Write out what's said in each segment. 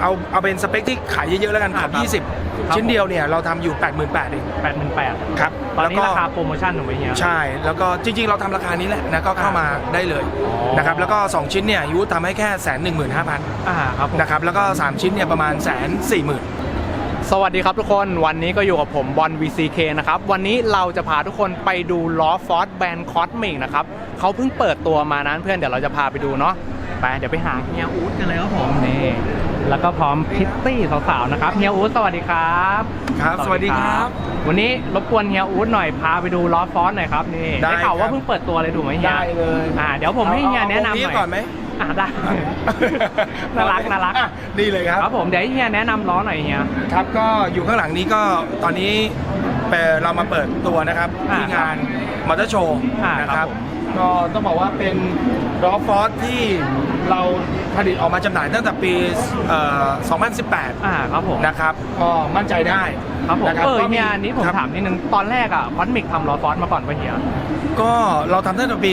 เอาเอาเป็นสเปคที่ขายเยอะๆแล้วกันขอบอ่าครับ20 ชิ้นเดียวเนี่ยเราทำอยู่ 88,000เองแปดหมื่นแปดครับตอนนี้แล้วก็ราคาโปรโมชั่นถูกไหมเฮีย ใช่แล้วก็จริงๆ เราทำราคานี้แหละนะก็เข้ามาได้เลยอ๋อ นะครับแล้วก็ 2 ชิ้นเนี่ยยูทำให้แค่แสนหนึ่งหมื่นห้าพันอ่าครับผม นะครับแล้วก็ 3 ชิ้นเนี่ยประมาณแสนสี่หมื่น สวัสดีครับทุกคนวันนี้ก็อยู่กับผมบอล VCK นะครับ วันนี้เราจะพาทุกคนไปดูล้อฟอร์ดแบรนด์คอสมิกนะครับเขาเพิ่งเปิดตัวมานั้นเพื่อนเดี๋ยวเราจะพาไปดูเนาะ ไปเดี๋ยวไปหาเฮียอู๊ดกันเลยครับผมนี่แล้วก็พร้อมพิตตี้สาวๆนะครับเฮียอู๊ดสวัสดีครับครับสวัสดีครับวันนี้รบกวนเฮียอู๊ดหน่อยพาไปดูล้อฟอร์ดหน่อยครับนี่ได้ได้ข่าวว่าครับเพิ่งเปิดตัวเลยถูกไหมเฮียได้เลยอ่าเดี๋ยวผมให้เฮียแนะนำหเอาน่อยก่อนไหมอ่าได้น่ารักน่ารักอะนี่เลยครับครับผมเดี๋ยวให้เฮียแนะนำล้อหน่อยเฮียครับก็อยู่ข้างหลังนี้ก็ตอนนี้เอ่อเรามาเปิดตัวนะครับอ่าที่งานมอเตอร์โชว์อ่านะคครัรับบผม ก็ต้องบอกว่าเป็นรอฟอร์ที่เราผลิตออกมาจำหน่ายตั้งแต่ปีเอ่อ2018 อ่าครับผมนะครับ ก็มั่นใจได้ครับผมนะเออก็เฮียอันนี้ผมครับ ถามนิดนึงตอนแรกอะคอนมิกทำล้อฟอสมาก่อนป่ะเฮียก็เราทำตั้งแต่ปี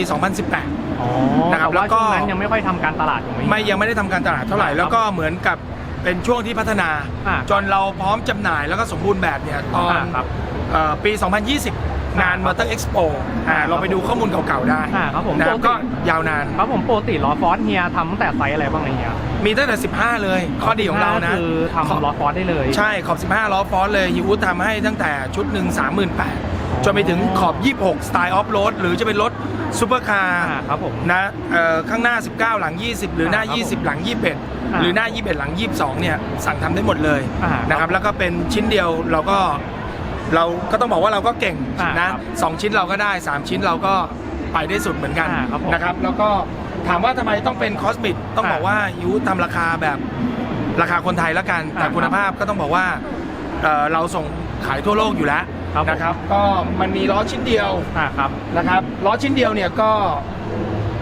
2018 อ๋อนะครับแต่ว่าแล้วก็ ช่วงนั้นยังไม่ค่อยทำการตลาดถูกไหม ไม่ยังไม่ได้ทำการตลาดเท่าไหร่ ครับแล้วก็เหมือนกับเป็นช่วงที่พัฒนา อ่าจนเราพร้อมจำหน่ายแล้วก็สมบูรณ์แบบเนี่ยตอนอ่าครับ เอ่อปี 2020 งานอ่าครับ Motor Expo อ่าครับเราไปดูข้อมูลเก่าๆได้อ่าครับผมนะปกติ ก็ยาวนาน ครับผมปกติล้อฟอสเฮียทำตั้งแต่ไซส์อะไรบ้างเฮียมีตั้งแต่ 15 เลย ข้อดีของเรานะ คือทำล้อฟอสได้เลย ใช่ขอบ 15 ล้อฟอสเลยยูททำให้ตั้งแต่ชุดหนึ่ง38,000จนไปถึงขอบ 26 สไตล์ออฟโรดหรือจะเป็นรถซูเปอร์คาร์อ่าครับผม นะเอ่อข้างหน้า 19 หลัง 20 หรือหน้า อ่าครับผม20 หลัง 21อ่าหรือหน้า 21 หลัง 22 เนี่ย สั่งทำได้หมดเลยอ่าครับนะครับ แล้วก็เป็นชิ้นเดียวเราก็ เราก็ต้องบอกว่าเราก็เก่งอ่านะครับสองชิ้นเราก็ได้ 3 ชิ้นเราก็ไปได้สุดเหมือนกันอ่าครับผมนะครับ แล้วก็ถามว่าทำไมต้องเป็นคอสมิ c ต้องอ่าบอกว่ายูทำราคาแบบราคาคนไทยแล้วกัน แต่อ่าคุณภาพก็ต้องบอกว่าเอ่อเราส่งขายทั่วโลกอยู่แล้วครับผม นะครับ ก็มันมีล้อชิ้นเดียว อ่าครับ นะครับล้อชิ้นเดียวเนี่ยก็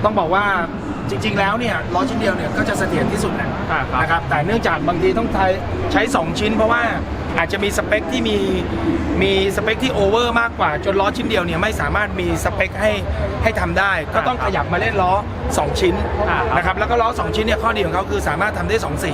ต้องบอกว่าจริง ๆ แล้วเนี่ยล้อชิ้นเดียวเนี่ยก็จะเสถียรที่สุดนะอ่าครับนะครับแต่เนื่องจากบางทีต้องใช้ใช้ 2 ชิ้น เพราะว่า อาจจะมีสเปคที่มีมีสเปคที่โอเวอร์มากกว่า จนล้อชิ้นเดียวเนี่ยไม่สามารถมีสเปคให้ให้ทำได้ ก็ต้องขยับมาเล่นล้อ 2 ชิ้นอ่าครับนะครับแล้วก็ล้อ 2 ชิ้นเนี่ยข้อดีของเขาคือสามารถทำได้ 2 สี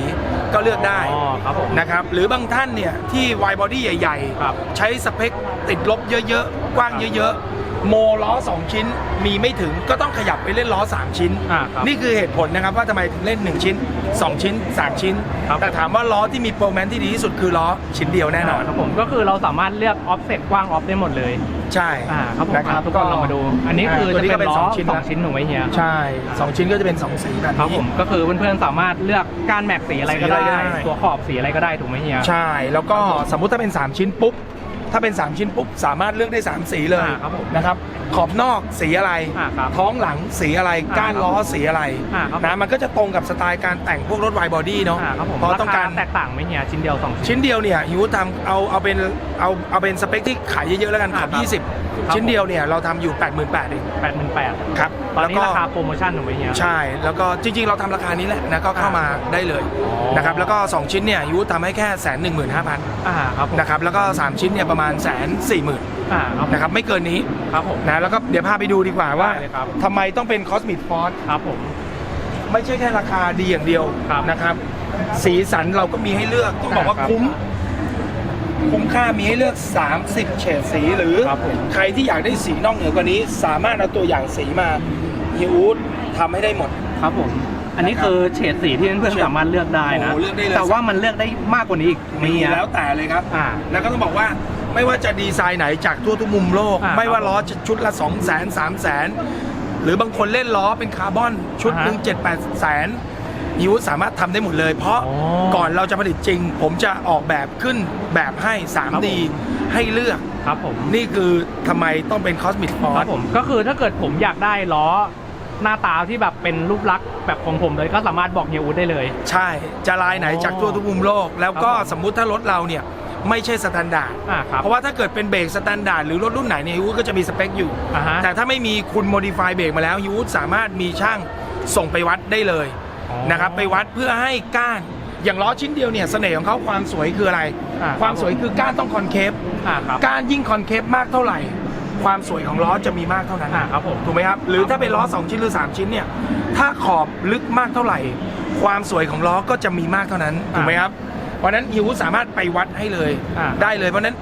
ก็เลือกได้อ๋อครับผมนะครับหรือบางท่านเนี่ยที่วายบอดี้ใหญ่ ครับ ๆ ใช้สเปคติดลบเยอะ ๆ กว้างเยอะ ๆ โมล้อ 2 ชิ้นมีไม่ถึงก็ต้องขยับไปเล่นล้อ 3 ชิ้น อ่าครับนี่คือเหตุผลนะครับว่าทำไมถึงเล่น 1 ชิ้น 2 ชิ้น 3 ชิ้น ครับ แต่ถามว่าล้อที่มีโปรแมนที่ดีที่สุดคือล้อชิ้นเดียวแน่นอน ครับผมก็คือเราสามารถเลือกออฟเซ็ตกว้างออฟได้หมดเลยใช่อ่าครับผมนะอ่าทุกคนเรามาดู อันนี้คือตัวจะนี้เป็ก็นเป็นล้อสองชิ้นสองนะชิ้นถูกไหมเฮียใช่สองชิ้นก็จะเป็น 2 สีแบบนี้ ครับผมก็คือเพื่อนๆสามารถเลือกการแม็กสีอะไรก็ได้สีอะไรก็ได้ ตัวขอบสีอะไรก็ได้ถูกไหมเฮีย ใช่ แล้วก็สมมุติถ้าเป็น 3 ชิ้นปุ๊บ ถ้าเป็น 3 ชิ้นปุ๊บสามารถเลือกได้ 3 สีเลยอ่าครับผมนะครับ ขอบนอกสีอะไร อ่าครับท้องหลังสีอะไร อ่าก้านล้อสีอะไรอ่าครับนะมันก็จะตรงกับสไตล์การแต่งพวกรถไวบอดี้เนาะอ่าครับผมเพราะต้องการ คแตกต่างไหมเฮียชิ้นเดียวสองชิ้น ชิ้นเดียวเนี่ยยูทำเอาเอาเป็นเอาเอาเป็นสเปคที่ขายเยอะๆแล้วกันขอ่าอบครับ20 ครับ ชิ้นเดียวเนี่ยเราทำอยู่ 88,000เองแปดหมื่นแปดครับตอนนี้แล้วก็ราคาโปรโมชั่นถูกไหมเฮีย ใช่ แล้วก็จริงๆ เราทำราคานี้แหละนะก็เข้ามาได้เลยอ๋อ นะครับแล้วก็ 2 ชิ้นเนี่ยยูททำให้แค่แสนหนึ่งหมื่นห้าพันอ่าครับผม นะครับแล้วก็ 3 ชิ้นเนี่ยประมาณแสนสี่หมื่นอ่าครับผมนะครับไม่เกินนี้ครับผม นะแล้วก็เดี๋ยวพาไปดูดีกว่าว่าได้เลยครับ ทำไมต้องเป็นคอสมิ c ฟอสครับผม ไม่ใช่แค่ราคาดีอย่างเดียวครับนะครับ สีสันเราก็มีให้เลือกต้องบอกว่าครับคุ้ม คุ้มค่ามีให้เลือก 30 เฉดสีหรือ ครับผม ใครที่อยากได้สีนอกเหนือกว่านี้ สามารถเอาตัวอย่างสีมาฮิวูดทำให้ได้หมด ครับผม อันนี้คือเฉดสีที่เพื่อนเฉดๆสามารถเลือกได้นะ โอ้โหเลือกได้เลย แต่ว่ามันเลือกได้มากกว่านี้อีกมีเฮียแล้วแต่เลยครับ อ่า แล้วก็ต้องบอกว่า ไม่ว่าจะดีไซน์ไหนจากทั่วทุกมุมโลก อ่าไม่ว่าครับล้อจะชุดละ 2 0 0 0 0 0 3 0 0 0 0 หรือบางคนเล่นล้อเป็นคาร์บอนชุดหนึ่งอ่าฮะเจ็ดแปดแสนยูสามารถทำได้หมดเลย เพราะอ๋อก่อนเราจะผลิตจริง ผมจะออกแบบขึ้นแบบให้ ครับ 3D ให้เลือก ครับผมนี่คือทำไมต้องเป็นคอสมิ c ฟอคร์รับผมก็คือถ้าเกิดผมอยากได้ล้อหน้าตาที่แบบเป็นรูปลักษณ์แบบของผมเลยก็สามารถบอกเฮียอูดได้เลย ใช่ จะลายไหนอ๋อจากทั่วทุกมุมโลก แล้วก็ครับผม สมมุติถ้ารถเราเนี่ย ไม่ใช่สแตนดาร์ดอ่าครับเพราะว่าถ้าเกิดเป็นเบรกสแตนดาร์ดหรือรถรุ่นไหนเนี่ยยูก็จะมีสเปคอยู่ อ่าฮะ แต่ถ้าไม่มีคุณโมดิฟายเบรกมาแล้วยูสามารถมีช่างส่งไปวัดได้เลยอ๋อนะครับไปวัดเพื่อให้ก้านอย่างล้อชิ้นเดียวเนี่ยเสน่ห์ของเขาความสวยคืออะไร อ่าความสวยคือก้านต้องคอนเคฟ อ่าครับก้านยิ่งคอนเคฟมากเท่าไหร่ ความสวยของล้อจะมีมากเท่านั้นอ่าครับผม ถูกไหมครับ หรือถ้าเป็นล้อ 2 ชิ้นหรือ 3 ชิ้นเนี่ย ถ้าขอบลึกมากเท่าไหร่คความสวยของล้อก็จะมีมากเท่านั้น ถูกไหมครับ เพราะฉะนั้นฮิวสามารถไปวัดให้เลยอ่า ได้เลย เพราะฉะนั้น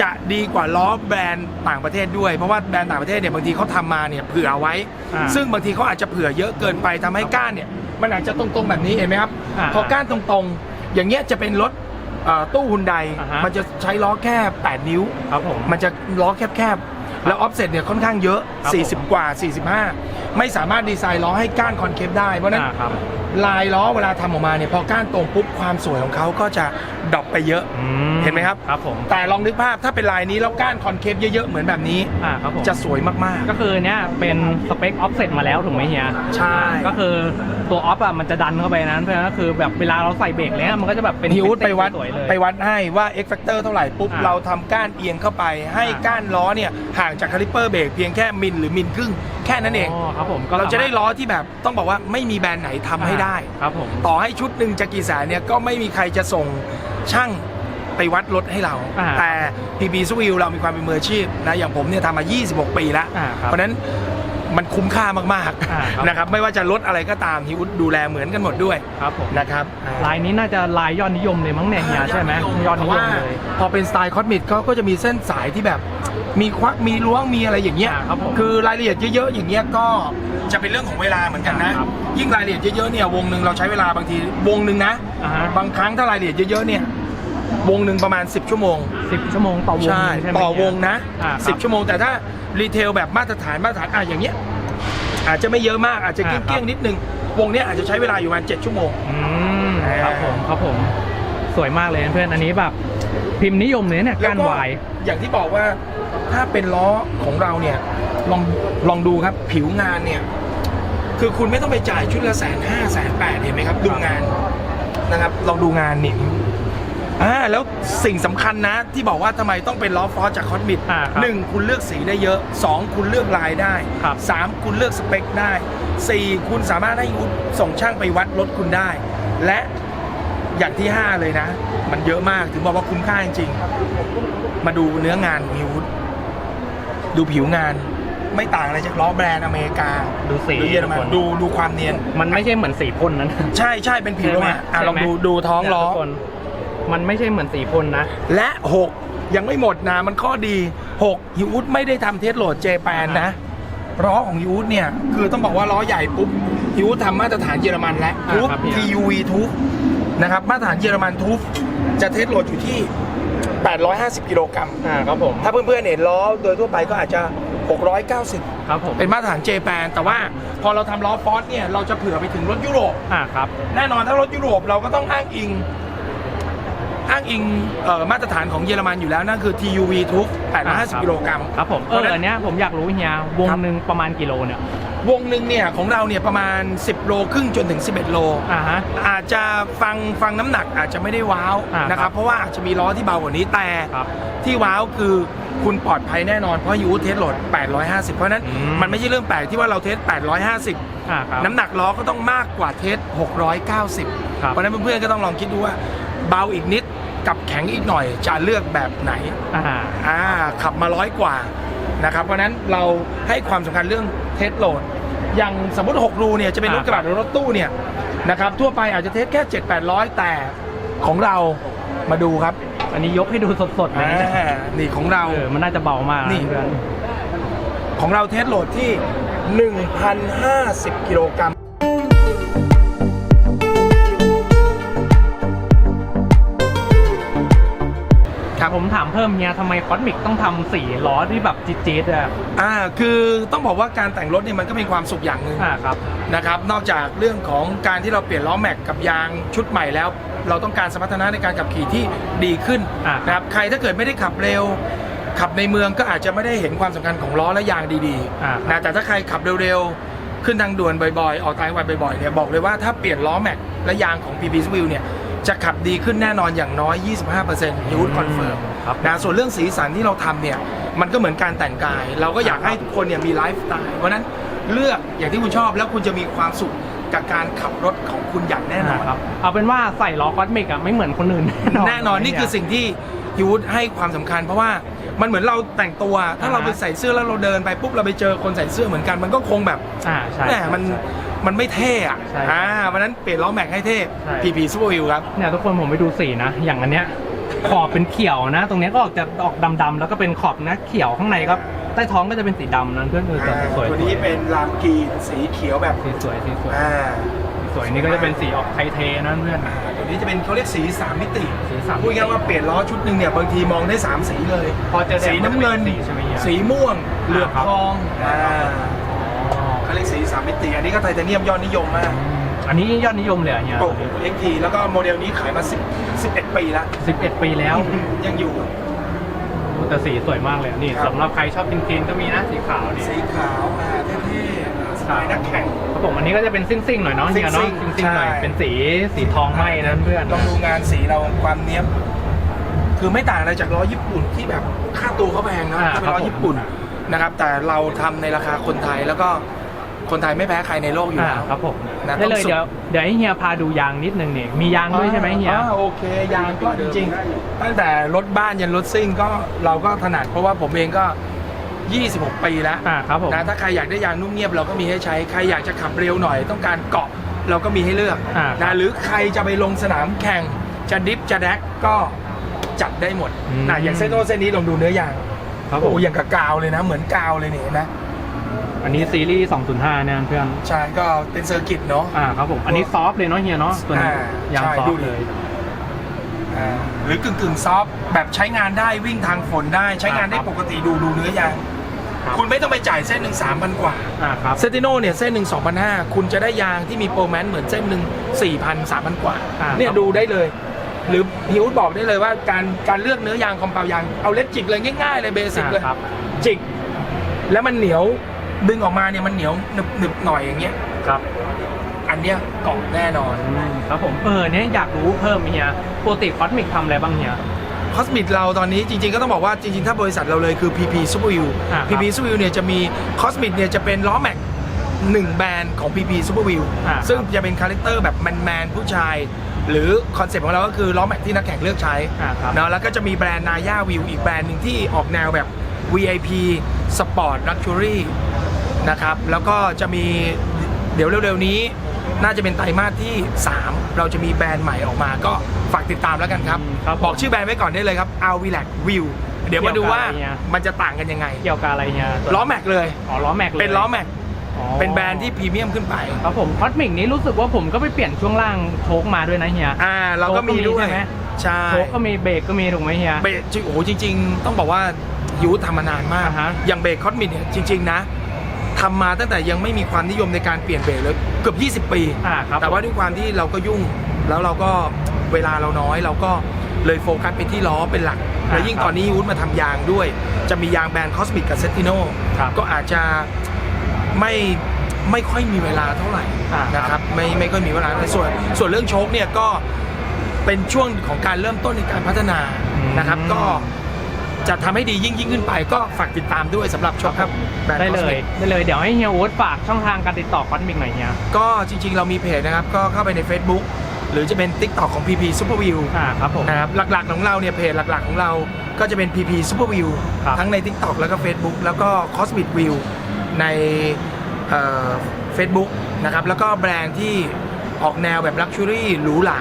จะดีกว่าล้อแบรนด์ต่างประเทศด้วย เพราะว่าแบรนด์ต่างประเทศเนี่ยบางทีเขาทำมาเนี่ยเผื่อไว้ อ่าซึ่งบางทีเขาอาจจะเผื่อเยอะเกินไปทำให้ก้านเนี่ยมันอาจจะตรงๆแบบนี้เห็นไหมครับอ่าพอก้านตรงๆ อย่างเงี้ยจะเป็นรถเอ่อตู้ฮุนไดอ่าฮะ มันจะใช้ล้อแค่ 8 นิ้ว ครับผม มันจะล้อแคบๆ แล้วออฟเซ็ตเนี่ยค่อนข้างเยอะ ครับผม40 กว่า 45 ไม่สามารถดีไซน์ล้อให้ก้านคอนเคฟได้ เพราะฉะนั้นอ่าครับ ลายล้อเวลาทำออกมาเนี่ยพอก้านตรงปุ๊บความสวยของเขาก็จะ ดรอปไปเยอะ อืเห็นไหมครับ ครับผมแต่ลองนึกภาพถ้าเป็นลายนี้แล้วก้านคอนเคฟเยอะๆเหมือนแบบนี้ อ่าครับผมจะสวยมาก ก็คือเนี้ยเป็นสเปคออฟเซ็ตมาแล้วถูกไหมเฮียใช่ก็คือตัวออฟอะมันจะดันเข้าไปนั้นเพราะฉะนั้นก็คือแบบเวลาเราใส่เบรกเนี้ยมันก็จะแบบเป็นๆฮิวไปวัดสวยๆเลย ไปวัดให้ว่า X Factor เท่าไหร่ปุ๊บ อ่าเราทำก้านเอียงเข้าไป ให้อ่า ก้านล้อเนี่ยห่างจากคาลิปเปอร์เบรกเพียงแค่มิลหรือมิลครึ่ง แค่นั้นเองอ๋อครับผมก็เราจะได้สมถล้อที่แบบต้องบอกว่าไม่มีแบรนด์ไหนทำให้ได้ครับผมต่อให้ชุดหนึ่งจะกี่แสนเนี่ยก็ไม่มีใครจะส่งช่างไปวัดรถให้เราอ่าแต่ PB s w i l เรามีความเป็นมืออาชีพนะอย่างผมเนี่ยทำมา 26 ปีแล้วอ่าครับเพราะฉะนั้นมันคุ้มค่ามากอ่าครับๆนะครับไม่ว่าจะรถอะไรก็ตามฮิวุฒดูแลเหมือนกันหมดด้วยครับผมนะครับอ่าลายนี้น่าจะลายยอดนิยมเลยมั้งเนี่ยเฮียใช่ไหมยอดนิยมแต่ว่าเลยพอเป็นสไตล์คอสมิดเขาก็จะมีเส้นสายที่แบบ มีควักมีล้วงมีอะไรอย่างเงี้ย อ่าครับผมคือรายละเอียดเยอะๆอย่างเงี้ยก็จะเป็นเรื่องของเวลาเหมือนกันนะ ครับยิ่งรายละเอียดเยอะๆเนี่ยวงหนึ่งเราใช้เวลาบางทีวงหนึ่งนะอ่าฮะ บางครั้งถ้ารายละเอียดเยอะๆเนี่ยวงหนึ่งประมาณ 10 ชั่วโมง สิบชั่วโมงต่อวงใช่ใช่ไหมต่อวงนะอ่าครับ10ชั่วโมงแต่ถ้ารีเทลแบบมาตรฐานมาตรฐานอะอย่างเงี้ยอาจจะไม่เยอะมากอาจจะอ่าเกลี้ยงๆนิดนึงวงเนี้ยอาจจะใช้เวลาอยู่ประมาณ7ชั่วโมง อืมครับผมครับผมสวยมากเลยเพื่อนอันนี้แบบพิมพ์นิยมเลยเนี่ยแล้วก้านก็วาย อย่างที่บอกว่า ถ้าเป็นล้อของเราเนี่ยลองลองดูครับผิวงานเนี่ย คือคุณไม่ต้องไปจ่ายชุดละแสนห้าแสนแปดเห็นไหมครับ ดูงานนะครับลองดูงานนี่อ่าแล้วสิ่งสำคัญนะ ที่บอกว่าทำไมต้องเป็นล้อฟอสจากคอสมิดอ่าครับหนึ่งคุณเลือกสีได้เยอะสองคุณเลือกลายได้ครับสามคุณเลือกสเปคได้สี่คุณสามารถให้คุณส่งช่างไปวัดรถคุณได้ และอย่างที่ห้าเลยนะ มันเยอะมากถึงบอกว่าคุ้มค่าจริงๆมาดูเนื้องานฮิว ดดูผิวงานไม่ต่างอะไรจากล้อแบรนด์อเมริกาดูสีหรือเยอรมันทุกคน ดูดูความเนียน มันไม่ใช่เหมือนสีพ่นนั้นใช่ใช่เป็นผิวใช่ไหมอะอะใช่ไหมลองดูดูท้องล้อเนี่ยทุกคนมันไม่ใช่เหมือนสีพ่นนะ และ 6 ยังไม่หมดนะ มันข้อดี6ฮิวดไม่ได้ทำเทสโหลดเจแปนนะ ล้อของฮิวดเนี่ย คือต้องบอกว่าล้อใหญ่ปุ๊บฮิวดทำมาตรฐานเยอรมันแล้วอ่าทุบครับพี่ TUV ทุบนะครับ มาตรฐานเยอรมันทุบจะเทสโหลดอยู่ที่ 850 กิโลกรัม อ่าครับผม ถ้าเพื่อนๆเห็นล้อโดยทั่วไปก็อาจจะ 690 ครับผม เป็นมาตรฐานเจแปนแต่ว่าพอเราทำล้อฟอสเนี่ย เราจะเผื่อไปถึงรถยุโรป อ่าครับ แน่นอนถ้ารถยุโรปเราก็ต้องอ้างอิง อ้างอิงเอ่อมาตรฐานของเยอรมันอยู่แล้ว นั่นคือ TUV ทุกอ่าครับ850 กิโลกรัม ครับผมเพเอราะอฉะนั้นอันเนี้ยผมอยากรู้เฮียวงครับหนึ่งประมาณกิโลเนี่ย วงหนึ่งเนี่ยของเราเนี่ยประมาณ 10 โลครึ่งจนถึง 11 โล อ่าฮะ อาจจะฟังฟังน้ำหนักอาจจะไม่ได้ว้าวอ่านะครับ เพราะว่าอาจจะมีล้อที่เบากว่านี้แต่ครับที่ว้าวคือคุณปลอดภัยแน่นอน เพราะยูเทสโหลด 850 เพราะฉะนั้นอืม มันไม่ใช่เรื่องแปลกที่ว่าเราเทส 850 อ่าครับ น้ำหนักล้อก็ต้องมากกว่าเทส 690 ครับ เพราะฉะนั้นเพื่อนๆก็ต้องลองคิดดูว่าเบาอีกนิดกับแข็งอีกหน่อยจะเลือกแบบไหน อ่า อ่าขับมาร้อยกว่า นะครับเพราะฉะนั้นเราให้ความสำคัญเรื่องเทสโหลด อย่างสมมติ 6 รูเนี่ยจะเป็นรถกระบะหรือรถตู้เนี่ยนะครับทั่วไปอาจจะเทสแค่ 7 800 แต่ของเรามาดูครับอันนี้ยกให้ดูสดๆเลยอ่านะเนี่ยนี่ของเรา เออมันน่าจะเบามากนี่ เพื่อน ของเราเทสโหลดที่ 1,050 กิโลกรัม ผมถามเพิ่มเฮียทำไมคอสมิกต้องทำสีล้อที่แบบจี๊ดๆอะอ่าคือต้องบอกว่าการแต่งรถเนี่ยมันก็เป็นความสุขอย่างหนึ่งอ่าครับนะครับ นอกจากเรื่องของการที่เราเปลี่ยนล้อแม็กกับยางชุดใหม่แล้ว เราต้องการสมรรถนะในการขับขี่ที่ดีขึ้นอ่านะครับใครถ้าเกิดไม่ได้ขับเร็วขับในเมืองก็อาจจะไม่ได้เห็นความสำคัญของล้อและยางดีอ่าๆนะแต่ถ้าใครขับเร็วๆ ขึ้นทางด่วนบ่อยๆ ออกต่างจังหวัดบ่อยๆเนี่ยบอกเลยว่าถ้าเปลี่ยนล้อแม็กและยางของ PB s w i l เนี่ย จะขับดีขึ้นแน่นอนอย่างน้อย 25%ยูทคอนเฟิร์มครับนะส่วนเรื่องสีสันที่เราทำเนี่ยมันก็เหมือนการแต่งกาย เราก็อยากให้ทุกคนเนี่ยมีไลฟ์สไตล์เพราะฉะนั้นเลือกอย่างที่คุณชอบแล้วคุณจะมีความสุขกับการขับรถของคุณอย่างแน่นอนครับ เอาเป็นว่าใส่ล้อคอสมิกอะไม่เหมือนคนอื่น แน่นอนนี่คือสิ่งที่ยูทให้ความสำคัญ เพราะว่ามันเหมือนเราแต่งตัว ถ้าเราไปใส่เสื้อแล้วเราเดินไปปุ๊บเราไปเจอคนใส่เสื้อเหมือนกันมันก็คงแบบอ่าใช่แหมมัน มันไม่เท่อะใช่อ่าวันนั้นเปลี่ยนล้อแม็กให้เท่ ใช่ PP Super View ครับ เนี่ยทุกคนผมไปดูสีนะ อย่างอันเนี้ยขอบเป็นเขียวนะ ตรงเนี้ยก็ออกจะออกดำๆแล้วก็เป็นขอบนะเขียวข้างในก็ใต้ท้องก็จะเป็นสีดำนะเพื่อนเออแต่สวยตัวนี้เป็นลามกรีนสีเขียวแบบสีสวยสีสวยอ่าสีสวยนี่ก็จะเป็นสีออกไทเทนะเพื่อน ตัวนี้จะเป็นเขาเรียกสีสามมิติสีสามมิติพูดง่ายๆว่าเปลี่ยนล้อชุดหนึ่งเนี่ยบางทีมองได้สามสีเลยพอเจอแดดสีน้ำเงิน มันจะเป็นสีใช่ไหมเฮียสีม่วง เหลือบครับทองอ่าอ๋อ เขาเรียกสีสามมิติ อันนี้ก็ไทเทเนียมยอดนิยมมากอันนี้ยอดนิยมเลยอะเฮียโอ้เอ็กทีแล้วก็โมเดลนี้ขายมา10 11 ปีแล้วสิบเอ็ดปีแล้วยังอยู่ แต่สีสวยมากเลยอะนี่ครับ สำหรับใครชอบกินคลีนๆก็มีนะสีขาวนี่สีขาวอ่าเท่ๆสไตล์นักแข่ง ครับผมอันนี้ก็จะเป็นซิ่งๆหน่อยเนาะเฮียเนาะซิ่งๆซิ่งๆหน่อยใช่ เป็นสีสีทองไหมนะเพื่อนลองดูงานสีเราความเนี้ยบคือไม่ต่างอะไรจากล้อญี่ปุ่นที่แบบค่าตัวเขาแพงนะอ่าถ้าเป็นล้อญี่ปุ่นนะครับ แต่เราทำในราคาคนไทยแล้วก็ คนไทยไม่แพ้ใครในโลกอยู่อ่าแล้วครับผมนะได้เลยต้องสุดเดี๋ยวเดี๋ยวให้เฮียพาดูยางนิดนึงนี่มียางด้วยใช่ไหมเฮีย อ่าโอเค ยางก็จริงๆ ตั้งแต่รถบ้านยันรถซิ่งก็เราก็ถนัดเพราะว่าผมเองก็ 26 ปีแล้ว อ่าครับผม นะถ้าใครอยากได้ยางนุ่มเงียบเราก็มีให้ใช้ใครอยากจะขับเร็วหน่อย ต้องการเกาะเราก็มีให้เลือกอ่าครับนะหรือใครจะไปลงสนามแข่งจะดิฟจะแดกก็จัดได้หมดอืม นะอย่างเส้นโน้นเส้นนี้ลองดูเนื้อยางครับผโอ้มอย่างกับกาวเลยนะ เหมือนกาวเลยเนี่ยเห็นะ อันนี้ซีรีส์ 205เนี่ยเพื่อนใช่ก็เป็นเซอร์กิตเนาะ อ่าครับผม อันนี้ซอฟต์เลยเนาะเฮียเนาะตัวนี้อ่ายางใช่ซอฟดูต์ดิ เลย อ่าหรือกึ่งกึ่งๆซอฟต์แบบใช้งานได้วิ่งทางฝนได้ใช้งานได้ครับปกติดูดูเนื้อยางครับ คุณไม่ต้องไปจ่ายเส้นหนึ่งสามพันกว่าอ่าครับ เซติโนเนี่ยเส้นหนึ่งสองพันห้าคุณจะได้ยางที่มีโปรแมนเหมือนเส้นหนึ่งสี่พันสามพันกว่าอ่าเนี่ยครับ ดูได้เลย หรือฮิวบอกได้เลยว่าการการเลือกเนื้อยางคอมเปายางเอาเล็บจิกเลยง่ายๆเลยเบสิกเลยอ่าครับ จิก แล้วมันเหนียว ดึงออกมาเนี่ยมันเหนียวหนึบหนึบหน่อยอย่างเงี้ย ครับอันเนี้ยกล่องแน่นอนครับผมเออเนี่ยอยากรู้เพิ่มเฮียปกติคอสมิกทำอะไรบ้างเฮียคอสมิดเราตอนนี้จริงๆก็ต้องบอกว่าจริงๆ ถ้าบริษัทเราเลยคือ PP Super View อ่าครับ PP Super View เนี่ยจะมีคอสมิดเนี่ยจะเป็นล้อแม็กหนึ่งแบรนด์ของ PP Super View อ่าซึ่งจะเป็นคาแรคเตอร์แบบแมนๆผู้ชาย หรือคอนเซ็ปต์ของเราก็คือล้อแม็กที่นักแข่งเลือกใช้อ่าครับเนาะแล้วก็จะมีแบรนด์นาย่าวิวอีกแบรนด์หนึ่งที่ออกแนวแบบ VIP Sport Luxury นะครับ แล้วก็จะมีเดี๋ยวเร็วๆนี้ น่าจะเป็นไตรมาสที่ 3 เราจะมีแบรนด์ใหม่ออกมา ก็ฝากติดตามแล้วกันครับอืมครับบอกชื่อแบรนด์ไว้ก่อนได้เลยครับ a l v i l a c View เดี๋ยวมาดูว่าเกี่ยวกับอะไรเนี่ย มันจะต่างกันยังไง เกี่ยวกับอะไรเฮียล้อแม็กเลย อ๋อล้อแม็กเลยเป็นล้อแม็กอ๋อเป็นแบรนด์ที่พรีเมียมขึ้นไป ครับผมคอสมิกนี้รู้สึกว่าผมก็ไปเปลี่ยนช่วงล่างโชคมาด้วยนะเฮีย อ่า เราก็มีด้วยใช่ไหม ใช่โชคก็มีเบรกก็มีถูกไหมเฮีย เบรกจริงโอ้โหจริง ๆ ต้องบอกว่ายูทำมานานมาก อ่าฮะอย่างเบรกคอสมิดเนี่ยจริง ๆ นะ ทำมาตั้งแต่ยังไม่มีความนิยมในการเปลี่ยนเบรกเลยเกือบ 20 ปี อ่าครับ แต่ว่าด้วยความที่เราก็ยุ่งแล้วเราก็เวลาเราน้อยเราก็เลยโฟกัสไปที่ล้อเป็นหลักอ่าแล้วยิ่งครับตอนนี้ยูทมาทำยางด้วย จะมียางแบรนด์คอสมิกกับเซติโนครับก็อาจจะไม่ไม่ค่อยมีเวลาเท่าไหร่อ่าครับ นะครับไม่ไม่ค่อยมีเวลาในส่วนส่วนเรื่องโชคเนี่ยก็เป็นช่วงของการเริ่มต้นในการพัฒนานะครับก็ จะทำให้ดียิ่งยิ่งขึ้นไปก็ฝากติดตามด้วยสำหรับโชคครับแบรนด์ได้เล Cosmic ยได้เลยเดี๋ยวให้เฮียโอ๊ตฝากช่องทางการติดต่อคอสมิกหน่อยเฮียก็จริง ๆ เรามีเพจนะครับก็เข้าไปใน Facebook หรือจะเป็น TikTok ของ PP Super View อ่าครับผมนะครับหลักๆของเราเนี่ยเพจหลักๆของเราก็จะเป็น PP Super View ครับทั้งใน TikTok แล้วก็ Facebook แล้วก็ Cosmic View ในเอ่อ Facebook นะครับแล้วก็แบรนด์ที่ออกแนวแบบ Luxury หรูหรา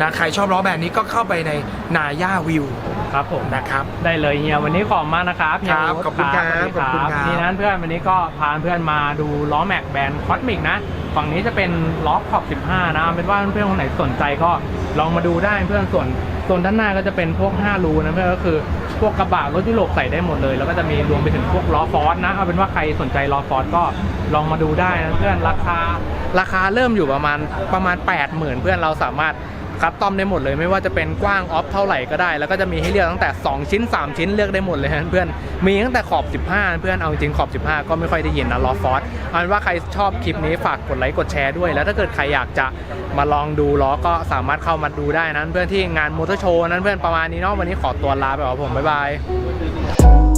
นะใครชอบล้อแบรนด์นี้ก็เข้าไปในนาย่าวิว ครับผมนะครับ ได้เลยเฮียวันนี้ขอบคุณมากนะครับเฮียครับโตขอบคุณครับสวัสดีขอบคุณครับนี่นั้นเพื่อนวันนี้ก็พาเพื่อนมาดูล้อแม็กแบรนด์คอสมิกนะฝั่งนี้จะเป็นล้อขอบ 15 นะเป็นว่าเพื่อนๆคนไหนสนใจก็ลองมาดูได้เพื่อนส่วนส่วนด้านหน้าก็จะเป็นพวก 5 รูนะเพื่อนก็คือพวกกระบะรถยุโรปใส่ได้หมดเลย แล้วก็จะมีรวมไปถึงพวกล้อฟอร์สนะเอาเป็นว่าใครสนใจล้อฟอร์สก็ลองมาดูได้นะเพื่อนราคาราคาเริ่มอยู่ประมาณประมาณ 80,000 เพื่อนเราสามารถ คัสตอมได้หมดเลยไม่ว่าจะเป็นกว้างออฟเท่าไหร่ก็ได้ แล้วก็จะมีให้เลือกตั้งแต่ 2 ชิ้น 3 ชิ้นเลือกได้หมดเลยนะเพื่อนมีตั้งแต่ขอบ 15 เพื่อนเอาจริงขอบ 15 ก็ไม่ค่อยได้ยินนะลอฟอร์สเอาเป็นว่าใครชอบคลิปนี้ฝากกดไลค์กดแชร์ด้วย แล้วถ้าเกิดใครอยากจะมาลองดูล้อก็สามารถเข้ามาดูได้นั้นเพื่อนที่งานมอเตอร์โชว์นั้นเพื่อนประมาณนี้เนาะวันนี้ขอตัวลาไปก่อนผมบ๊ายบาย